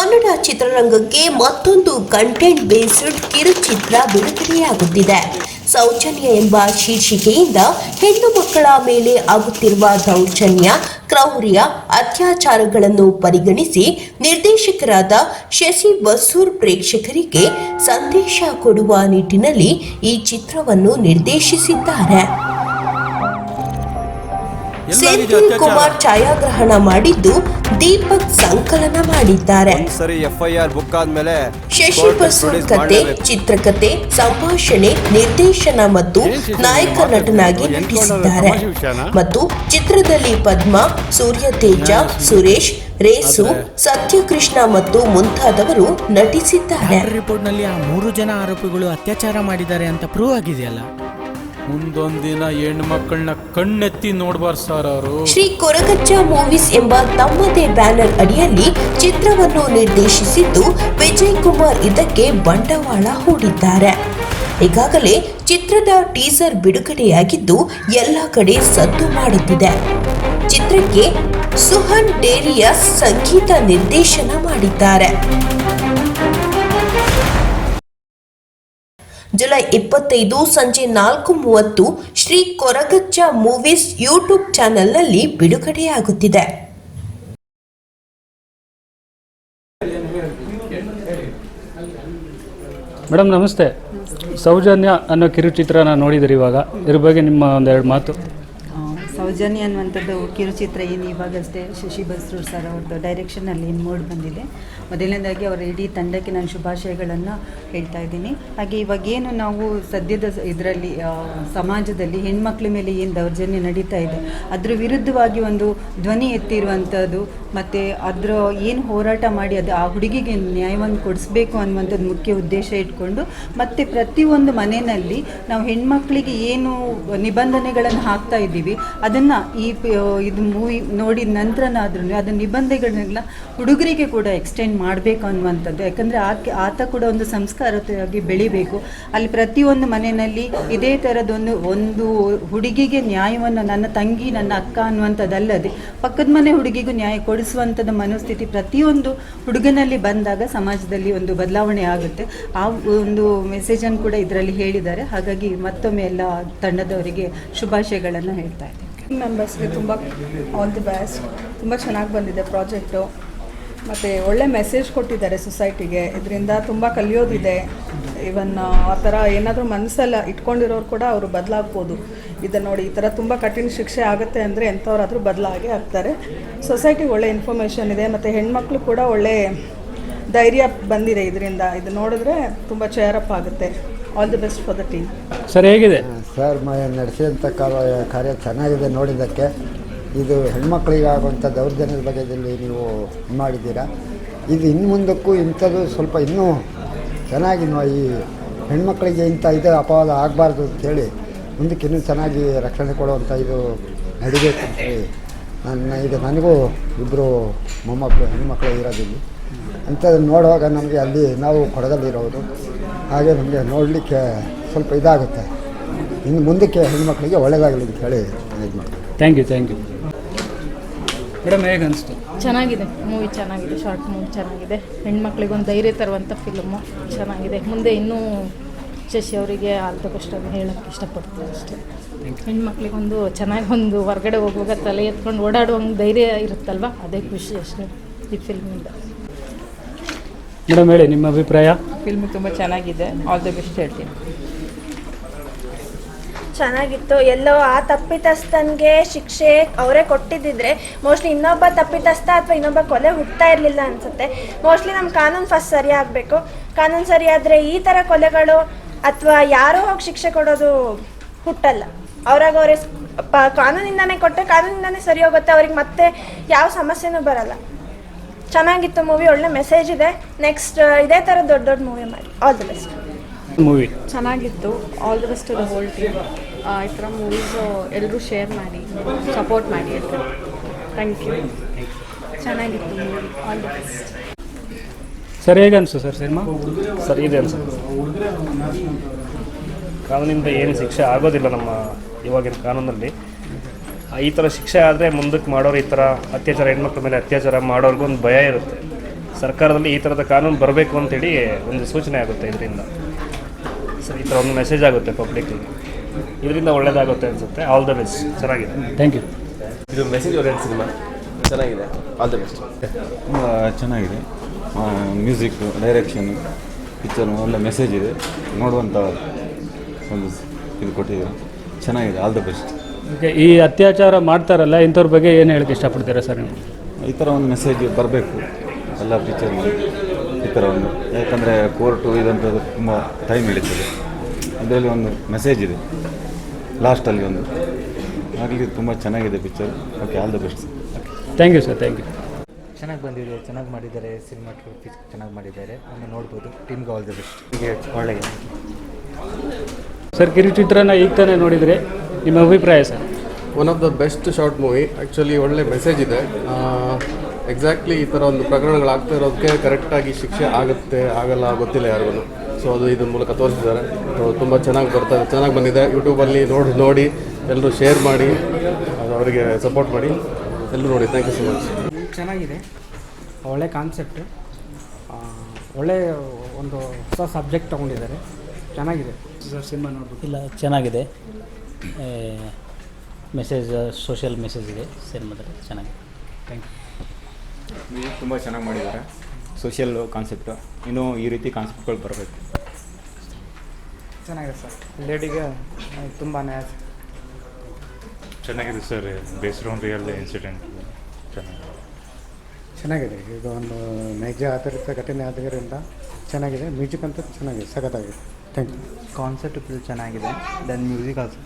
ಕನ್ನಡ ಚಿತ್ರರಂಗಕ್ಕೆ ಮತ್ತೊಂದು content based ಕಿರುಚಿತ್ರ ಬಿಡುಗಡೆಯಾಗುತ್ತಿದೆ. ಸೌಜನ್ಯ ಎಂಬ ಶೀರ್ಷಿಕೆಯಿಂದ ಹೆಣ್ಣು ಮಕ್ಕಳ ಮೇಲೆ ಆಗುತ್ತಿರುವ ದೌರ್ಜನ್ಯ, ಕ್ರೌರ್ಯ, ಅತ್ಯಾಚಾರಗಳನ್ನು ಪರಿಗಣಿಸಿ ನಿರ್ದೇಶಕರಾದ ಶಶಿ ಬಸೂರ್ ಪ್ರೇಕ್ಷಕರಿಗೆ ಸಂದೇಶ ಕೊಡುವ ನಿಟ್ಟಿನಲ್ಲಿ ಈ ಚಿತ್ರವನ್ನು ನಿರ್ದೇಶಿಸಿದ್ದಾರೆ. ಸೆಂಥಿಲ್ ಕುಮಾರ್ ಛಾಯಾಗ್ರಹಣ ಮಾಡಿದ್ದು ದೀಪಕ್ ಸಂಕಲನ ಮಾಡಿದ್ದಾರೆ. ಶಶಿ ಬಸೂರ್ ಕತೆ ಚಿತ್ರಕತೆ ಸಂಭಾಷಣೆ ನಿರ್ದೇಶನ ಮತ್ತು ನಾಯಕ ನಟನಾಗಿ ನಟಿಸಿದ್ದಾರೆ. ಮತ್ತು ಚಿತ್ರದಲ್ಲಿ ಪದ್ಮ ಸೂರ್ಯ ತೇಜ ಸುರೇಶ್ ರೇಸು ಸತ್ಯಕೃಷ್ಣ ಮತ್ತು ಮುಂತಾದವರು ನಟಿಸಿದ್ದಾರೆ. ರಿಪೋರ್ಟ್ನಲ್ಲಿ ಆ ಮೂರು ಜನ ಆರೋಪಿಗಳು ಅತ್ಯಾಚಾರ ಮಾಡಿದ್ದಾರೆ ಅಂತ ಪ್ರೂವ್ ಆಗಿದೆಯಲ್ಲ? ಮುಂದೊಂದಿನ ಹೆಣ್ಣು ಮಕ್ಕಳನ್ನ ಕಣ್ಣೆತ್ತಿ ನೋಡ್ಬಾರ್ದು ಸರ್ ಅವರು. ಶ್ರೀ ಕೊರಗಜ್ಜ ಮೂವೀಸ್ ಎಂಬ ತಮ್ಮದೇ ಬ್ಯಾನರ್ ಅಡಿಯಲ್ಲಿ ಚಿತ್ರವನ್ನು ನಿರ್ದೇಶಿಸಿದ್ದು ವಿಜಯ್ ಕುಮಾರ್ ಇದಕ್ಕೆ ಬಂಡವಾಳ ಹೂಡಿದ್ದಾರೆ. ಈಗಾಗಲೇ ಚಿತ್ರದ ಟೀಸರ್ ಬಿಡುಗಡೆಯಾಗಿದ್ದು ಎಲ್ಲ ಕಡೆ ಸದ್ದು ಮಾಡುತ್ತಿದೆ ಚಿತ್ರಕ್ಕೆ ಸುಹನ್ ಡೇರಿಯಸ್ ಸಂಗೀತ ನಿರ್ದೇಶನ ಮಾಡಿದ್ದಾರೆ. ಜುಲೈ ಇಪ್ಪತ್ತೈದು ಸಂಜೆ ನಾಲ್ಕು ಮೂವತ್ತು ಶ್ರೀ ಕೊರಗಚ್ಚ ಮೂವೀಸ್ ಯೂಟ್ಯೂಬ್ ಚಾನೆಲ್ನಲ್ಲಿ ಬಿಡುಗಡೆಯಾಗುತ್ತಿದೆ. ಮೇಡಮ್ ನಮಸ್ತೆ. ಸೌಜನ್ಯ ಅನ್ನೋ ಕಿರುಚಿತ್ರನ ನೋಡಿದಿರಿ ಇವಾಗ. ಇದ್ರ ಬಗ್ಗೆ ನಿಮ್ಮ ಒಂದೆರಡು ಮಾತು. ಸೌಜನ್ಯ ಅನ್ನುವಂಥದ್ದು ಕಿರುಚಿತ್ರ ಏನು ಇವಾಗಷ್ಟೇ ಶಶಿ ಬಸ್ರೂರ್ ಸರ್ ಅವ್ರದ್ದು ಡೈರೆಕ್ಷನಲ್ಲಿ ಏನು ಮೂಡ್ ಬಂದಿದೆ. ಮೊದಲನೇದಾಗಿ ಅವರ ಇಡೀ ತಂಡಕ್ಕೆ ನಾನು ಶುಭಾಶಯಗಳನ್ನು ಹೇಳ್ತಾ ಇದ್ದೀನಿ. ಹಾಗೆ ಇವಾಗ ಏನು ನಾವು ಸದ್ಯದ ಇದರಲ್ಲಿ ಸಮಾಜದಲ್ಲಿ ಹೆಣ್ಮಕ್ಳ ಮೇಲೆ ಏನು ದೌರ್ಜನ್ಯ ನಡೀತಾ ಇದೆ, ಅದ್ರ ವಿರುದ್ಧವಾಗಿ ಒಂದು ಧ್ವನಿ ಎತ್ತಿರುವಂಥದ್ದು, ಮತ್ತು ಅದರ ಏನು ಹೋರಾಟ ಮಾಡಿ ಅದು ಆ ಹುಡುಗಿಗೆ ನ್ಯಾಯವನ್ನು ಕೊಡಿಸ್ಬೇಕು ಅನ್ನುವಂಥದ್ದು ಮುಖ್ಯ ಉದ್ದೇಶ ಇಟ್ಕೊಂಡು, ಮತ್ತು ಪ್ರತಿಯೊಂದು ಮನೆಯಲ್ಲಿ ನಾವು ಹೆಣ್ಮಕ್ಳಿಗೆ ಏನು ನಿಬಂಧನೆಗಳನ್ನು ಹಾಕ್ತಾ ಇದ್ದೀವಿ ಅದನ್ನು ಈ ಇದು ಮೂವಿ ನೋಡಿದ ನಂತರನಾದ್ರೂ ಅದನ್ನ ನಿಬಂಧನೆಗಳನ್ನೆಲ್ಲ ಹುಡುಗರಿಗೆ ಕೂಡ ಎಕ್ಸ್ಟೆಂಡ್ ಮಾಡಬೇಕು ಅನ್ನುವಂಥದ್ದು. ಯಾಕಂದರೆ ಆಕೆ, ಆತ ಕೂಡ ಒಂದು ಸಂಸ್ಕಾರತೆಯಾಗಿ ಬೆಳಿಬೇಕು. ಅಲ್ಲಿ ಪ್ರತಿಯೊಂದು ಮನೆಯಲ್ಲಿ ಇದೇ ಥರದೊಂದು ಒಂದು ಹುಡುಗಿಗೆ ನ್ಯಾಯವನ್ನು, ನನ್ನ ತಂಗಿ, ನನ್ನ ಅಕ್ಕ ಅನ್ನುವಂಥದ್ದಲ್ಲದೆ ಪಕ್ಕದ ಮನೆ ಹುಡುಗಿಗೂ ನ್ಯಾಯ ಕೊಡಿಸುವಂಥದ್ದು ಮನೋಸ್ಥಿತಿ ಪ್ರತಿಯೊಂದು ಹುಡುಗನಲ್ಲಿ ಬಂದಾಗ ಸಮಾಜದಲ್ಲಿ ಒಂದು ಬದಲಾವಣೆ ಆಗುತ್ತೆ. ಆ ಒಂದು ಮೆಸೇಜನ್ನು ಕೂಡ ಇದರಲ್ಲಿ ಹೇಳಿದ್ದಾರೆ. ಹಾಗಾಗಿ ಮತ್ತೊಮ್ಮೆ ಎಲ್ಲ ತಂಡದವರಿಗೆ ಶುಭಾಶಯಗಳನ್ನು ಹೇಳ್ತಾ ಇದ್ದೀನಿ. ಮೆಂಬರ್ಸ್ಗೆ ತುಂಬ ಆಲ್ ದಿ ಬೆಸ್ಟ್ ತುಂಬ ಚೆನ್ನಾಗಿ ಬಂದಿದೆ ಪ್ರಾಜೆಕ್ಟು ಮತ್ತು ಒಳ್ಳೆ ಮೆಸೇಜ್ ಕೊಟ್ಟಿದ್ದಾರೆ ಸೊಸೈಟಿಗೆ ಇದರಿಂದ ತುಂಬ ಕಲಿಯೋದಿದೆ. ಇವನ್ ಆ ಥರ ಏನಾದರೂ ಮನಸ್ಸಲ್ಲ ಇಟ್ಕೊಂಡಿರೋರು ಕೂಡ ಅವರು ಬದಲಾಗ್ಬೋದು. ಇದನ್ನು ನೋಡಿ, ಈ ಥರ ತುಂಬ ಕಠಿಣ ಶಿಕ್ಷೆ ಆಗುತ್ತೆ ಅಂದರೆ ಎಂಥವ್ರಾದರೂ ಬದಲಾಗಿ ಆಗ್ತಾರೆ. ಸೊಸೈಟಿಗೆ ಒಳ್ಳೆ ಇನ್ಫಾರ್ಮೇಷನ್ ಇದೆ. ಮತ್ತು ಹೆಣ್ಮಕ್ಳು ಕೂಡ ಒಳ್ಳೆ ಧೈರ್ಯ ಬಂದಿದೆ ಇದರಿಂದ. ಇದು ನೋಡಿದ್ರೆ ತುಂಬ ಚೇರಪ್ ಆಗುತ್ತೆ. All the best for the team sir, ಹೇಗಿದೆ? ಸರ್, ಮ ನಡೆಸಿದಂಥ ಕಾರ್ಯ ಕಾರ್ಯ ಚೆನ್ನಾಗಿದೆ ನೋಡಿದ್ದಕ್ಕೆ. ಇದು ಹೆಣ್ಮಕ್ಳಿಗಾಗುವಂಥ ದೌರ್ಜನ್ಯದ ಬಗ್ಗೆ ನೀವು ಮಾಡಿದ್ದೀರಾ? ಇದು ಇನ್ನು ಮುಂದಕ್ಕೂ ಇಂಥದ್ದು ಸ್ವಲ್ಪ ಇನ್ನೂ ಚೆನ್ನಾಗಿ ಈ ಹೆಣ್ಮಕ್ಳಿಗೆ ಇಂಥ ಇದು ಅಪವಾದ ಆಗಬಾರ್ದು ಅಂತೇಳಿ ಮುಂದಕ್ಕೆ ಇನ್ನೂ ಚೆನ್ನಾಗಿ ರಕ್ಷಣೆ ಕೊಡುವಂಥ ಇದು ನಡಿಬೇಕು ಅಂತೇಳಿ ನನ್ನ, ಈಗ ನನಗೂ ಇಬ್ಬರು ಮೊಮ್ಮಕ್ಕಳು ಹೆಣ್ಮಕ್ಳು ಇರೋದಿಲ್ಲ. ಅಂಥದ್ದು ನೋಡುವಾಗ ನಮಗೆ ಅಲ್ಲಿ ನಾವು ಕೊಡದಲ್ಲಿರೋದು. ಹಾಗೆ ನಮಗೆ ನೋಡಲಿಕ್ಕೆ ಸ್ವಲ್ಪ ಇದಾಗುತ್ತೆ. ಇನ್ನು ಮುಂದಕ್ಕೆ ಹೆಣ್ಮಕ್ಳಿಗೆ ಒಳ್ಳೆಯದಾಗಲಿ ಅಂತ ಹೇಳಿ ಮ್ಯಾನೇಜ್ ಇದು ಮಾಡ್ತೀನಿ thank you thank you madam ಹೇಗೆ ಅನಿಸ್ತು? ಚೆನ್ನಾಗಿದೆ. ಮೂವಿ ಚೆನ್ನಾಗಿದೆ ಶಾರ್ಟ್ ಮೂವಿ ಚೆನ್ನಾಗಿದೆ. ಹೆಣ್ಮಕ್ಳಿಗೆ ಒಂದು ಧೈರ್ಯ ತರುವಂಥ ಫಿಲ್ಮು ಚೆನ್ನಾಗಿದೆ. ಮುಂದೆ ಇನ್ನೂ ಶಶಿ ಅವರಿಗೆ ಆಲ್ ದ ಬೆಸ್ಟ್ ಹೇಳೋಕ್ಕೆ ಇಷ್ಟಪಡ್ತೀನಿ ಅಷ್ಟೇ ಹೆಣ್ಮಕ್ಳಿಗೊಂದು ಚೆನ್ನಾಗಿ ಒಂದು ಹೊರಗಡೆ ಹೋಗುವಾಗ ತಲೆ ಎತ್ಕೊಂಡು ಓಡಾಡುವಂಗೆ ಧೈರ್ಯ ಇರುತ್ತಲ್ವ? ಅದೇ ಖುಷಿ ಅಷ್ಟೇ ಈ ಫಿಲ್ಮಿಂದ ಮೇಡಮ್ ಹೇಳಿ ನಿಮ್ಮ ಅಭಿಪ್ರಾಯ? ಫಿಲ್ಮ್ ತುಂಬ ಚೆನ್ನಾಗಿದೆ. ಆಲ್ ದಿ ಬೆಸ್ಟ್ ಹೇಳ್ತೀನಿ. ಚೆನ್ನಾಗಿತ್ತು. ಎಲ್ಲೋ ಆ ತಪ್ಪಿತಸ್ಥನ್ಗೆ ಶಿಕ್ಷೆ ಅವರೇ ಕೊಟ್ಟಿದ್ದಿದ್ರೆ ಮೋಸ್ಟ್ಲಿ ಇನ್ನೊಬ್ಬ ತಪ್ಪಿತಸ್ಥ ಅಥವಾ ಇನ್ನೊಬ್ಬ ಕೊಲೆ ಹುಟ್ತಾ ಇರಲಿಲ್ಲ ಅನ್ಸುತ್ತೆ. ಮೋಸ್ಟ್ಲಿ ನಮ್ಮ ಕಾನೂನು ಫಸ್ಟ್ ಸರಿ ಆಗಬೇಕು. ಕಾನೂನು ಸರಿ ಆದರೆ ಈ ಥರ ಕೊಲೆಗಳು ಅಥವಾ ಯಾರೋ ಹೋಗಿ ಶಿಕ್ಷೆ ಕೊಡೋದು ಹುಟ್ಟಲ್ಲ. ಅವ್ರಾಗ ಅವರೇ ಪ ಕಾನೂನಿಂದಾನೇ ಕೊಟ್ಟರೆ ಕಾನೂನಿಂದಾನೇ ಸರಿ ಹೋಗುತ್ತೆ. ಅವ್ರಿಗೆ ಮತ್ತೆ ಯಾವ ಸಮಸ್ಯೆನೂ ಬರಲ್ಲ. ಚೆನ್ನಾಗಿತ್ತು ಮೂವಿ ಒಳ್ಳೆ ಮೆಸೇಜ್ ಇದೆ. ನೆಕ್ಸ್ಟ್ ಇದೇ ಥರ ದೊಡ್ಡ ದೊಡ್ಡ ಮೂವಿ ಮಾಡಿ. All the best movie. ಚೆನ್ನಾಗಿತ್ತು. All the best to the whole team ಈ ಥರ ಮೂವೀಸ್ ಎಲ್ಲರೂ ಶೇರ್ ಮಾಡಿ ಸಪೋರ್ಟ್ ಮಾಡಿ ಅಂತ. ಥ್ಯಾಂಕ್ ಯು ಚೆನ್ನಾಗಿತ್ತು movie all the best sir ಹೇಗೆ ಅನಿಸು ಸರ್ ಸಿನಿಮಾ? ಸರಿ ಇದೆ ಅನಿಸು. ಕಾನೂನಿಂದ ಏನು ಶಿಕ್ಷೆ ಆಗೋದಿಲ್ಲ ನಮ್ಮ ಇವಾಗಿನ ಕಾನೂನಲ್ಲಿ. ಈ ಥರ ಶಿಕ್ಷೆ ಆದರೆ ಮುಂದಕ್ಕೆ ಮಾಡೋರು ಈ ಥರ ಅತ್ಯಾಚಾರ ಹೆಣ್ಮಕ್ಳ ಮೇಲೆ ಅತ್ಯಾಚಾರ ಮಾಡೋರ್ಗೂ ಒಂದು ಭಯ ಇರುತ್ತೆ. ಸರ್ಕಾರದಲ್ಲಿ ಈ ಥರದ ಕಾನೂನು ಬರಬೇಕು ಅಂತೇಳಿ ಒಂದು ಸೂಚನೆ ಆಗುತ್ತೆ ಇದರಿಂದ. ಸರ್ ಈ ಥರ ಒಂದು ಮೆಸೇಜ್ ಆಗುತ್ತೆ ಪಬ್ಲಿಕ್ಗೆ ಇದರಿಂದ ಒಳ್ಳೇದಾಗುತ್ತೆ ಅನಿಸುತ್ತೆ. ಆಲ್ ದ ಬೆಸ್ಟ್ ಚೆನ್ನಾಗಿದೆ. ಥ್ಯಾಂಕ್ ಯು ಇದು ಮೆಸೇಜ್ ಓರಿಯೆಂಟ್ ಸಿನಿಮಾ? ಚೆನ್ನಾಗಿದೆ. ಆಲ್ ದ ಬೆಸ್ಟ್ ತುಂಬ ಚೆನ್ನಾಗಿದೆ. ಮ್ಯೂಸಿಕ್ ಡೈರೆಕ್ಷನ್ ಪಿಕ್ಚರ್ ಒಳ್ಳೆ ಮೆಸೇಜ್ ಇದೆ. ನೋಡುವಂಥ ಒಂದು ಇದು ಕೊಟ್ಟಿದ್ದೀರಾ. ಚೆನ್ನಾಗಿದೆ. ಆಲ್ ದ ಬೆಸ್ಟ್ ಓಕೆ ಈ ಅತ್ಯಾಚಾರ ಮಾಡ್ತಾರಲ್ಲ ಇಂಥವ್ರ ಬಗ್ಗೆ ಏನು ಹೇಳಕ್ಕೆ ಇಷ್ಟಪಡ್ತೀರಾ ಸರ್ ನೀವು? ಈ ಥರ ಒಂದು ಮೆಸೇಜ್ ಬರಬೇಕು. ಎಲ್ಲ ಪಿಕ್ಚರ್ನಲ್ಲಿ ಈ ಥರ ಒಂದು. ಯಾಕಂದರೆ ಕೋರ್ಟು ಇದಂಥದ್ದು ತುಂಬ ಟೈಮ್ ಹಿಡಿತದೆ. ಇದರಲ್ಲಿ ಒಂದು ಮೆಸೇಜ್ ಇದೆ. ಲಾಸ್ಟಲ್ಲಿ ಒಂದು. ಆಗಲಿ ತುಂಬ ಚೆನ್ನಾಗಿದೆ picture okay all the best thank you sir thank you ಚೆನ್ನಾಗಿ ಬಂದಿದೆ ಚೆನ್ನಾಗಿ ಮಾಡಿದ್ದಾರೆ ಸಿನಿಮಾ ಚೆನ್ನಾಗಿ ಮಾಡಿದ್ದಾರೆ. ಅದನ್ನು ನೋಡ್ಬೋದು. ಟೀಮ್ಗೆ ಆಲ್ ದ ಬೆಸ್ಟ್ ಒಳ್ಳೆಯ ಸರ್ ಕಿರುಚಿತ್ರನ ಈಗ ತಾನೇ ನೋಡಿದರೆ ನಿಮ್ಮ ಅಭಿಪ್ರಾಯ sir one of the best short movie actually ಒಳ್ಳೆ ಮೆಸೇಜ್ ಇದೆ. ಎಕ್ಸಾಕ್ಟ್ಲಿ ಈ ಥರ ಒಂದು ಪ್ರಕರಣಗಳಾಗ್ತಾ ಇರೋದಕ್ಕೆ ಕರೆಕ್ಟಾಗಿ ಶಿಕ್ಷೆ ಆಗುತ್ತೆ ಆಗಲ್ಲ ಗೊತ್ತಿಲ್ಲ ಯಾರಿಗೂ ಸೊ ಅದು ಇದ್ರ ಮೂಲಕ ತೋರಿಸಿದ್ದಾರೆ. ತುಂಬ ಚೆನ್ನಾಗಿ ಬರ್ತಾರೆ ಚೆನ್ನಾಗಿ ಬಂದಿದೆ. ಯೂಟ್ಯೂಬಲ್ಲಿ ನೋಡಿ ನೋಡಿ ಎಲ್ಲರೂ ಶೇರ್ ಮಾಡಿ ಅದು ಅವರಿಗೆ ಸಪೋರ್ಟ್ ಮಾಡಿ. ಎಲ್ಲರೂ ನೋಡಿ ಥ್ಯಾಂಕ್ ಯು ಸೊ ಮಚ್ ಚೆನ್ನಾಗಿದೆ. ಒಳ್ಳೆ ಕಾನ್ಸೆಪ್ಟ್ ಒಳ್ಳೆ ಒಂದು ಹೊಸ ಸಬ್ಜೆಕ್ಟ್ ತೊಗೊಂಡಿದ್ದಾರೆ. ಚೆನ್ನಾಗಿದೆ. ಸರ್ ಸಿನಿಮಾ ನೋಡ್ಬೋದು ಇಲ್ಲ ಚೆನ್ನಾಗಿದೆ. ಮೆಸೇಜ್ ಸೋಷಿಯಲ್ ಮೆಸೇಜ್ ಇದೆ ಸಿನಿಮಾದಲ್ಲಿ. ಚೆನ್ನಾಗಿದೆ. ಥ್ಯಾಂಕ್ ಯು ತುಂಬ ಚೆನ್ನಾಗಿ ಮಾಡಿದ್ದಾರೆ. ಸೋಷಿಯಲ್ ಕಾನ್ಸೆಪ್ಟು ಇನ್ನೂ ಈ ರೀತಿ ಕಾನ್ಸೆಪ್ಟ್ಗಳು ಬರಬೇಕು. ಚೆನ್ನಾಗಿದೆ ಸರ್. ಲೇಡಿಗೆ ತುಂಬಾ ಚೆನ್ನಾಗಿದೆ sir based on real incident ಚೆನ್ನಾಗಿದೆ. ಚೆನ್ನಾಗಿದೆ. ಇದು ಒಂದು ನೈಜ ಆಧಾರಿತ ಘಟನೆ ಆದ್ದರಿಂದ ಚೆನ್ನಾಗಿದೆ. ಮ್ಯೂಸಿಕ್ ಅಂತ ಚೆನ್ನಾಗಿದೆ ಸಖತ್ತಾಗಿದೆ. ಥ್ಯಾಂಕ್ ಯು ಕಾನ್ಸೆಪ್ಟ್ ಫುಲ್ ಚೆನ್ನಾಗಿದೆ. ದೆನ್ ಮ್ಯೂಸಿಕ್ ಆಲ್ಸೋ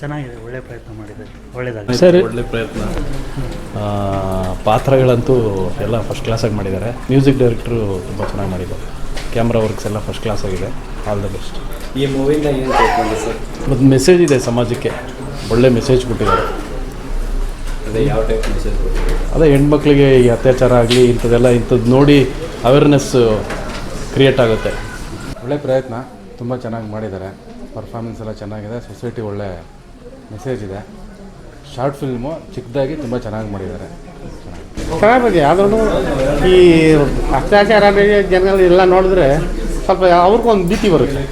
ಚೆನ್ನಾಗಿದೆ. ಒಳ್ಳೆ ಪ್ರಯತ್ನ ಮಾಡಿದ್ದಾರೆ. ಒಳ್ಳೆಯದಾಗಿದೆ ಸರ್. ಒಳ್ಳೆ ಪ್ರಯತ್ನ. ಆ, ಪಾತ್ರಗಳಂತೂ ಎಲ್ಲ ಫಸ್ಟ್ ಕ್ಲಾಸಾಗಿ ಮಾಡಿದ್ದಾರೆ. ಮ್ಯೂಸಿಕ್ ಡೈರೆಕ್ಟ್ರು ತುಂಬ ಚೆನ್ನಾಗಿ ಮಾಡಿದ್ದಾರೆ. ಕ್ಯಾಮ್ರಾ ವರ್ಕ್ಸ್ ಎಲ್ಲ ಫಸ್ಟ್ ಕ್ಲಾಸ್ ಆಗಿದೆ. ಆಲ್ ದ ಬೆಸ್ಟ್ ಈ ಮೂವಿಯಿಂದ ಏನು ಸರ್ ಒಂದು ಮೆಸೇಜ್ ಇದೆ ಸಮಾಜಕ್ಕೆ. ಒಳ್ಳೆ ಮೆಸೇಜ್ ಕೊಟ್ಟಿದ್ದಾರೆ. ಅದೇ ಯಾವ ಟೈಪ್ ಮೆಸೇಜ್ ಅದೇ ಹೆಣ್ಮಕ್ಳಿಗೆ ಈ ಅತ್ಯಾಚಾರ ಆಗಲಿ ಇಂಥದ್ದೆಲ್ಲ ಇಂಥದ್ದು ನೋಡಿ ಅವೇರ್ನೆಸ್ ಕ್ರಿಯೇಟ್ ಆಗುತ್ತೆ. ಒಳ್ಳೆ ಪ್ರಯತ್ನ. ತುಂಬ ಚೆನ್ನಾಗಿ ಮಾಡಿದ್ದಾರೆ. ಪರ್ಫಾರ್ಮೆನ್ಸ್ ಎಲ್ಲ ಚೆನ್ನಾಗಿದೆ. ಸೊಸೈಟಿ ಒಳ್ಳೆ ಮೆಸೇಜ್ ಇದೆ. ಶಾರ್ಟ್ ಫಿಲ್ಮು ಚಿಕ್ಕದಾಗಿ ತುಂಬ ಚೆನ್ನಾಗಿ ಮಾಡಿದ್ದಾರೆ. ಚೆನ್ನಾಗಿ ಬಂದಿದೆ ಆದ್ರೂ ಈ ಅತ್ಯಾಚಾರ ಜನಗಳು ಎಲ್ಲ ನೋಡಿದ್ರೆ ಸ್ವಲ್ಪ ಅವ್ರಿಗೂ ಒಂದು ಭೀತಿ ಬರುತ್ತೆ.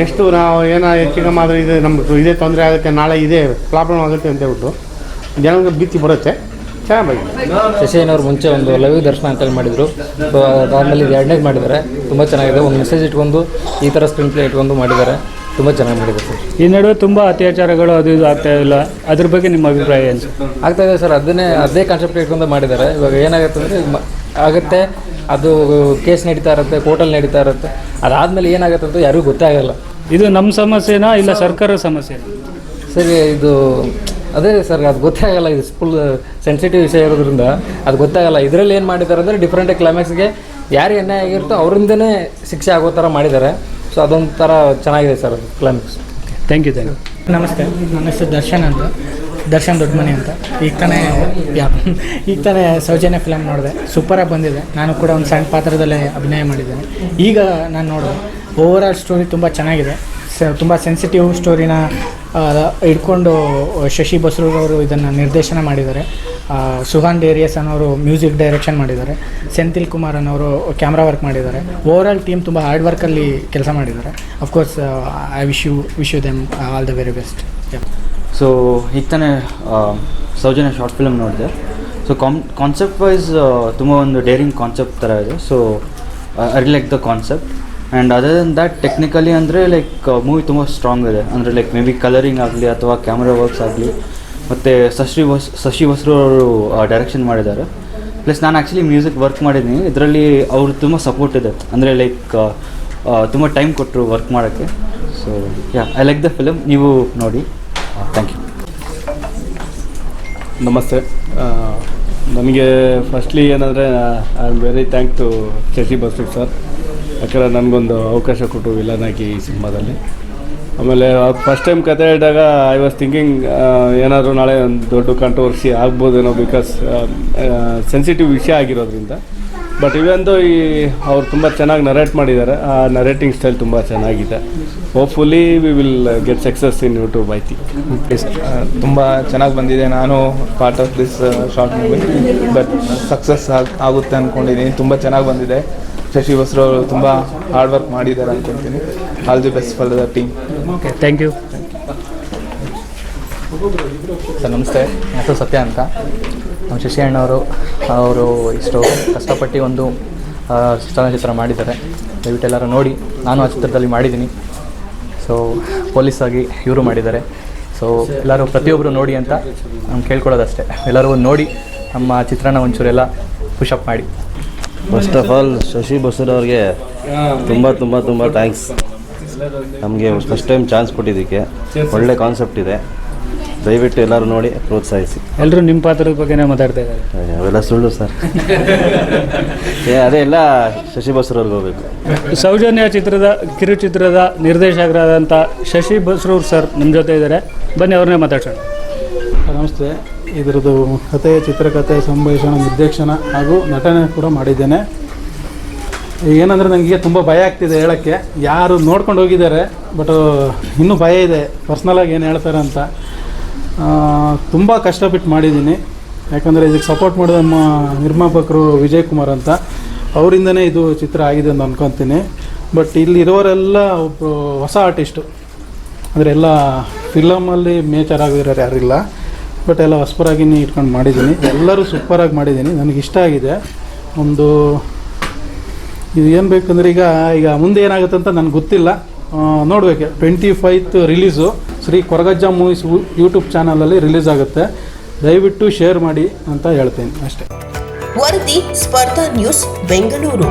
ನೆಕ್ಸ್ಟು ನಾವು ಏನೋ ಹೆಚ್ಚಿಗೆ ಮಾಡಿದ್ರೆ ಇದೆ ನಮ್ಗೆ ಇದೇ ತೊಂದರೆ ಆಗುತ್ತೆ, ನಾಳೆ ಇದೇ ಪ್ರಾಬ್ಲಮ್ ಆಗುತ್ತೆ ಅಂತ ಹೇಳ್ಬಿಟ್ಟು ಜನಗಳಿಗೆ ಭೀತಿ ಬರುತ್ತೆ. ಚೆನ್ನಾಗಿ ಶಶಿಯನವ್ರು ಮುಂಚೆ ಒಂದು ಲೈವ್ ದರ್ಶನ ಅಂತೇಳಿ ಮಾಡಿದರು. ಸೊ ಅದಾದಮೇಲೆ ಇದು ಎರಡನೇದು ಮಾಡಿದ್ದಾರೆ. ತುಂಬ ಚೆನ್ನಾಗಿದೆ. ಒಂದು ಮೆಸೇಜ್ ಇಟ್ಕೊಂಡು ಈ ಥರ ಸ್ಕ್ರೀನ್ ಪ್ಲೇ ಇಟ್ಕೊಂಡು ಮಾಡಿದ್ದಾರೆ. ತುಂಬ ಚೆನ್ನಾಗಿ ಮಾಡಿದ್ದಾರೆ ಸರ್. ಈ ನಡುವೆ ತುಂಬ ಅತ್ಯಾಚಾರಗಳು ಅದು ಇದು ಆಗ್ತಾ ಇಲ್ಲ. ಅದ್ರ ಬಗ್ಗೆ ನಿಮ್ಮ ಅಭಿಪ್ರಾಯ ಏನು ಸರ್? ಆಗ್ತಾ ಇದೆ ಸರ್ ಅದನ್ನೇ ಅದೇ ಕಾನ್ಸೆಪ್ಟ್ ಇಟ್ಕೊಂಡು ಮಾಡಿದ್ದಾರೆ. ಇವಾಗ ಏನಾಗುತ್ತೆ ಅಂದರೆ ಆಗುತ್ತೆ ಅದು ಕೇಸ್ ನಡೀತಾ ಇರುತ್ತೆ ಕೋರ್ಟಲ್ಲಿ ನಡೀತಾ ಇರುತ್ತೆ. ಅದಾದಮೇಲೆ ಏನಾಗುತ್ತೆ ಅಂತ ಯಾರಿಗೂ ಗೊತ್ತಾಗಲ್ಲ. ಇದು ನಮ್ಮ ಸಮಸ್ಯೆನಾ ಇಲ್ಲ ಸರ್ಕಾರದ ಸಮಸ್ಯೆನಾ? ಸರಿ ಇದು ಅದೇ ಸರ್ ಅದು ಗೊತ್ತೇ ಆಗಲ್ಲ ಇದು ಫುಲ್ ಸೆನ್ಸಿಟಿವ್ ವಿಷಯ ಇರೋದ್ರಿಂದ ಅದು ಗೊತ್ತಾಗಲ್ಲ. ಇದರಲ್ಲಿ ಏನು ಮಾಡಿದ್ದಾರೆ ಅಂದರೆ ಡಿಫ್ರೆಂಟ್ ಕ್ಲೈಮ್ಯಾಕ್ಸ್ಗೆ ಯಾರು ಎನ್ಯಾಯ ಆಗಿರುತ್ತೋ ಅವರಿಂದನೇ ಶಿಕ್ಷೆ ಆಗೋ ಥರ ಮಾಡಿದ್ದಾರೆ. ಸೊ ಅದೊಂಥರ ಚೆನ್ನಾಗಿದೆ ಸರ್ ಅದು climax thank you thank you ನಮಸ್ತೆ ನನ್ನ ಹೆಸರು ದರ್ಶನ್ ಅಂತ. ದರ್ಶನ್ ದೊಡ್ಡಮನಿ ಅಂತ. ಈಗ ತಾನೇ ಯಾ ಈಗ ತಾನೇ ಸೌಜನ್ಯ ಫಿಲಮ್ ನೋಡಿದೆ. ಸೂಪರಾಗಿ ಬಂದಿದೆ. ನಾನು ಕೂಡ ಒಂದು ಸಣ್ಣ ಪಾತ್ರದಲ್ಲೇ ಅಭಿನಯ ಮಾಡಿದ್ದೇನೆ. ಈಗ ನಾನು ನೋಡಿದೆ. ಓವರ್ ಆಲ್ ಸ್ಟೋರಿ ತುಂಬ ಚೆನ್ನಾಗಿದೆ. ತುಂಬ ಸೆನ್ಸಿಟಿವ್ ಸ್ಟೋರಿನ ಇಟ್ಕೊಂಡು ಶಶಿ ಬಸ್ರೂರವರು ಇದನ್ನು ನಿರ್ದೇಶನ ಮಾಡಿದ್ದಾರೆ. ಸುಹಾನ್ ಡೇರಿಯಸ್ ಅನ್ನೋರು ಮ್ಯೂಸಿಕ್ ಡೈರೆಕ್ಷನ್ ಮಾಡಿದ್ದಾರೆ. ಸೆಂಥಿಲ್ ಕುಮಾರ್ ಅನ್ನೋರು ಕ್ಯಾಮ್ರಾ ವರ್ಕ್ ಮಾಡಿದ್ದಾರೆ. ಓವರ್ ಆಲ್ ಟೀಮ್ ತುಂಬ ಹಾರ್ಡ್ ವರ್ಕಲ್ಲಿ ಕೆಲಸ ಮಾಡಿದ್ದಾರೆ. Of course I wish you wish you them all the very best so ಈಗ ತಾನೇ ಸೌಜನ್ಯ ಶಾರ್ಟ್ ಫಿಲ್ಮ್ ನೋಡಿದೆ. ಸೊ ಕಾಮ್ ಕಾನ್ಸೆಪ್ಟ್ ವೈಸ್ ತುಂಬ ಒಂದು ಡೇರಿಂಗ್ ಕಾನ್ಸೆಪ್ಟ್ ಥರ ಇದೆ. So I like the concept and other than that technically ಅಂದರೆ like movie ತುಂಬ strong ಇದೆ. ಅಂದರೆ ಲೈಕ್ ಮೇ ಬಿ ಕಲರಿಂಗ್ ಆಗಲಿ ಅಥವಾ ಕ್ಯಾಮ್ರಾ ವರ್ಕ್ಸ್ ಆಗಲಿ, ಮತ್ತು ಶಶಿ ವಸ್ ಶಶಿ ಬಸ್ರು ಅವರು ಡೈರೆಕ್ಷನ್ ಮಾಡಿದ್ದಾರೆ. ಪ್ಲಸ್ ನಾನು ಆ್ಯಕ್ಚುಲಿ ಮ್ಯೂಸಿಕ್ ವರ್ಕ್ ಮಾಡಿದ್ದೀನಿ. ಇದರಲ್ಲಿ ಅವರು ತುಂಬ ಸಪೋರ್ಟ್ ಇದೆ. ಅಂದರೆ ಲೈಕ್ ತುಂಬ ಟೈಮ್ ಕೊಟ್ಟರು ವರ್ಕ್ ಮಾಡೋಕ್ಕೆ. So yeah I like the film ನೀವು ನೋಡಿ. ಥ್ಯಾಂಕ್ ಯು ನಮಸ್ತೆ. ನಮಗೆ ಫಸ್ಟ್ಲಿ ಏನಂದರೆ I am very thank to Shashi Basrur sir ಯಾಕಂದರೆ ನನಗೊಂದು ಅವಕಾಶ ಕೊಟ್ಟು ವಿಲನಾಗಿ ಈ ಸಿನಿಮಾದಲ್ಲಿ. ಆಮೇಲೆ ಫಸ್ಟ್ ಟೈಮ್ ಕತೆ ಹೇಳಿದಾಗ ಐ ವಾಸ್ ಥಿಂಕಿಂಗ್ ಏನಾದರೂ ನಾಳೆ ಒಂದು ದೊಡ್ಡ ಕಾಂಟ್ರವರ್ಸಿ ಆಗ್ಬೋದೇನೋ ಬಿಕಾಸ್ ಸೆನ್ಸಿಟಿವ್ ವಿಷಯ ಆಗಿರೋದ್ರಿಂದ. ಬಟ್ ಇವಂದು ಈ ಅವ್ರು ತುಂಬ ಚೆನ್ನಾಗಿ ನರೇಟ್ ಮಾಡಿದ್ದಾರೆ, ಆ ನರೇಟಿಂಗ್ ಸ್ಟೈಲ್ ತುಂಬ ಚೆನ್ನಾಗಿದೆ. Hopefully we will get success in YouTube I think ತುಂಬ ಚೆನ್ನಾಗಿ ಬಂದಿದೆ. ನಾನು part of this short movie but success ಆಗುತ್ತೆ ಅಂದ್ಕೊಂಡಿದ್ದೀನಿ ತುಂಬ ಚೆನ್ನಾಗಿ ಬಂದಿದೆ. ಶಶಿ ಬಸ್ರು ಅವರು ತುಂಬ ಹಾರ್ಡ್ ವರ್ಕ್ ಮಾಡಿದ್ದಾರೆ ಅಂದ್ಕೊತೀನಿ all the best for the team okay thank you sir ನಮಸ್ತೆ. ಹೆಸರು ಸತ್ಯ ಅಂತ. ನಮ್ಮ ಶಶಿ ಅಣ್ಣವರು ಅವರು ಇಷ್ಟು ಕಷ್ಟಪಟ್ಟು ಒಂದು ಚಲನಚಿತ್ರ ಮಾಡಿದ್ದಾರೆ. ದಯವಿಟ್ಟು ಎಲ್ಲರೂ ನೋಡಿ. ನಾನು ಆ ಚಿತ್ರದಲ್ಲಿ ಮಾಡಿದ್ದೀನಿ. ಸೊ ಪೊಲೀಸ್ ಆಗಿ ಇವರು ಮಾಡಿದ್ದಾರೆ. ಸೊ ಎಲ್ಲರೂ ಪ್ರತಿಯೊಬ್ಬರು ನೋಡಿ ಅಂತ ನಾನು ಕೇಳ್ಕೊಳ್ಳೋದಷ್ಟೇ. ಎಲ್ಲರೂ ಒಂದು ನೋಡಿ. ನಮ್ಮ ಚಿತ್ರನ ಒಂಚೂರೆಲ್ಲ ಪುಷಪ್ ಮಾಡಿ. First of all Shashi Basrur ಅವ್ರಿಗೆ ತುಂಬ ತುಂಬ ತುಂಬ ಥ್ಯಾಂಕ್ಸ್ ನಮಗೆ ಫಸ್ಟ್ ಟೈಮ್ ಚಾನ್ಸ್ ಕೊಟ್ಟಿದ್ದಕ್ಕೆ. ಒಳ್ಳೆ ಕಾನ್ಸೆಪ್ಟ್ ಇದೆ. ದಯವಿಟ್ಟು ಎಲ್ಲರೂ ನೋಡಿ ಪ್ರೋತ್ಸಾಹಿಸಿ. ಎಲ್ಲರೂ ನಿಮ್ಮ ಪಾತ್ರದ ಬಗ್ಗೆನೇ ಮಾತಾಡ್ತಾ ಇದ್ದಾರೆ. ಅವೆಲ್ಲ ಸುಳ್ಳು ಸರ್ ಏ ಅದೇ ಎಲ್ಲ ಶಶಿ ಬಸ್ರವ್ರಿಗೆ ಅವ್ರಿಗೆ ಹೋಗ್ಬೇಕು. ಸೌಜನ್ಯ ಚಿತ್ರದ ಕಿರುಚಿತ್ರದ ನಿರ್ದೇಶಕರಾದಂಥ ಶಶಿ ಬಸ್ರೂರ್ ಸರ್ ನಮ್ಮ ಜೊತೆ ಇದ್ದಾರೆ. ಬನ್ನಿ ಅವ್ರನ್ನೇ ಮಾತಾಡ್ಸೋಣ. ನಮಸ್ತೆ. ಇದರದ್ದು ಕಥೆ, ಚಿತ್ರಕಥೆ, ಸಂಭಾಷಣ, ನಿರ್ದೇಶನ ಹಾಗೂ ನಟನೆ ಕೂಡ ಮಾಡಿದ್ದೇನೆ. ಏನಂದರೆ ನನಗೆ ತುಂಬ ಭಯ ಆಗ್ತಿದೆ ಹೇಳೋಕ್ಕೆ. ಯಾರು ನೋಡ್ಕೊಂಡು ಹೋಗಿದ್ದಾರೆ ಬಟ್ ಇನ್ನೂ ಭಯ ಇದೆ ಪರ್ಸ್ನಲಾಗಿ ಏನು ಹೇಳ್ತಾರೆ ಅಂತ. ತುಂಬ ಕಷ್ಟಪಟ್ಟು ಮಾಡಿದ್ದೀನಿ. ಯಾಕಂದರೆ ಇದಕ್ಕೆ ಸಪೋರ್ಟ್ ಮಾಡಿದ ನಮ್ಮ ನಿರ್ಮಾಪಕರು ವಿಜಯ್ ಕುಮಾರ್ ಅಂತ. ಅವರಿಂದನೇ ಇದು ಚಿತ್ರ ಆಗಿದೆ ಅಂತ ಅಂದ್ಕೊತೀನಿ ಬಟ್ ಇಲ್ಲಿರೋರೆಲ್ಲ ಒಬ್ಬರು ಹೊಸ ಆರ್ಟಿಸ್ಟು ಅಂದರೆ ಎಲ್ಲ ಫಿಲಮಲ್ಲಿ ಮೇಚರ್ ಆಗಿರೋರು ಯಾರಿಲ್ಲ. ಬಟ್ ಎಲ್ಲ ಹೊಸಬರಾಗಿನೇ ಇಟ್ಕೊಂಡು ಮಾಡಿದ್ದೀನಿ. ಎಲ್ಲರೂ ಸೂಪರಾಗಿ ಮಾಡಿದ್ದೀನಿ. ನನಗೆ ಇಷ್ಟ ಆಗಿದೆ. ಒಂದು, ಇದು ಏನು ಬೇಕಂದ್ರೆ ಈಗ ಈಗ ಮುಂದೆ ಏನಾಗುತ್ತೆ ಅಂತ ನನಗೆ ಗೊತ್ತಿಲ್ಲ. ನೋಡಬೇಕು. Twenty fifth release Shri Koragajja movies YouTube ಚಾನಲಲ್ಲಿ ರಿಲೀಸ್ ಆಗುತ್ತೆ. ದಯವಿಟ್ಟು ಶೇರ್ ಮಾಡಿ ಅಂತ ಹೇಳ್ತೀನಿ. ಅಷ್ಟೇ. ವರದಿ, ಸ್ಪರ್ಧಾ ನ್ಯೂಸ್, ಬೆಂಗಳೂರು.